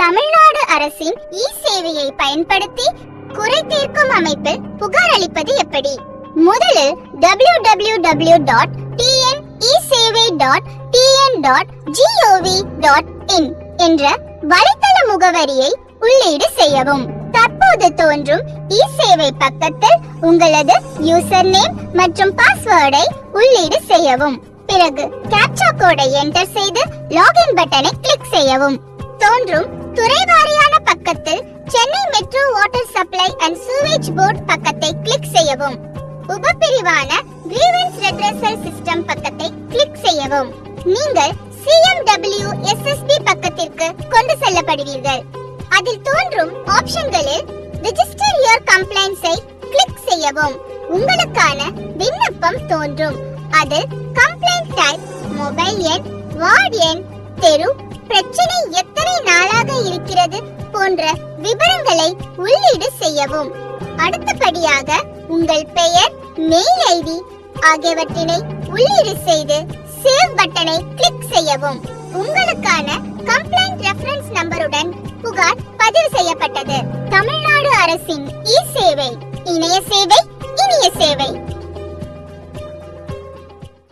தமிழ்நாடு அரசின் இ சேவையை பயன்படுத்தி குறை தீர்க்கும் அமைப்பில் புகார் அளிப்பது எப்படி? முதலில் W W W dot TN e Sevai dot TN dot G O V dot in என்ற வலைத்தள முகவரியை உள்ளீடு செய்யவும். தற்போது தோன்றும் இ சேவை பக்கத்தில் உங்களது யூசர் நேம் மற்றும் பாஸ்வேர்டை உள்ளீடு செய்யவும். பிறகு கேப்சா கோடை என்டர் செய்து லாகின் பட்டனை கிளிக் செய்யவும். தோன்றும் துறை வாரியான பக்கத்தில் Chennai metro water supply and sewage board பக்கத்தை கிளிக் செய்யவும். உபபிரிவான கிரீவன்ஸ் ரெட்ரஸல் சிஸ்டம் பக்கத்தை கிளிக் செய்யவும். நீங்கள் C M W S S B பக்கத்திற்கு கொண்டு செல்லப்படுவீர்கள். அதில் தோன்றும் ஆப்ஷன்களில் ரிஜிஸ்டர் யுவர் கம்ப்ளைண்ட்ஸை கிளிக் செய்யவும். உங்களுக்கான விண்ணப்பம் தோன்றும். அதில் கம்ப்ளைண்ட் டைப் மொபைல் எண் வார்டு எண் தெரு பிரச்சனை எத்தனை நாளாக இருக்கிறது போன்ற விவரங்களை உள்ளீடு செய்யவும். அடுத்தபடியாக உங்கள் பெயர் மெயில் ஐடி ஆகியவற்றினை உள்ளீடு செய்து சேவ் பட்டனை கிளிக் செய்யவும். உங்களுக்கான கம்ப்ளைண்ட் ரெஃபரன்ஸ் நம்பருடன் புகார் பதிவு செய்யப்பட்டது. தமிழ்நாடு அரசின் இ சேவை இணைய சேவை இனிய சேவை.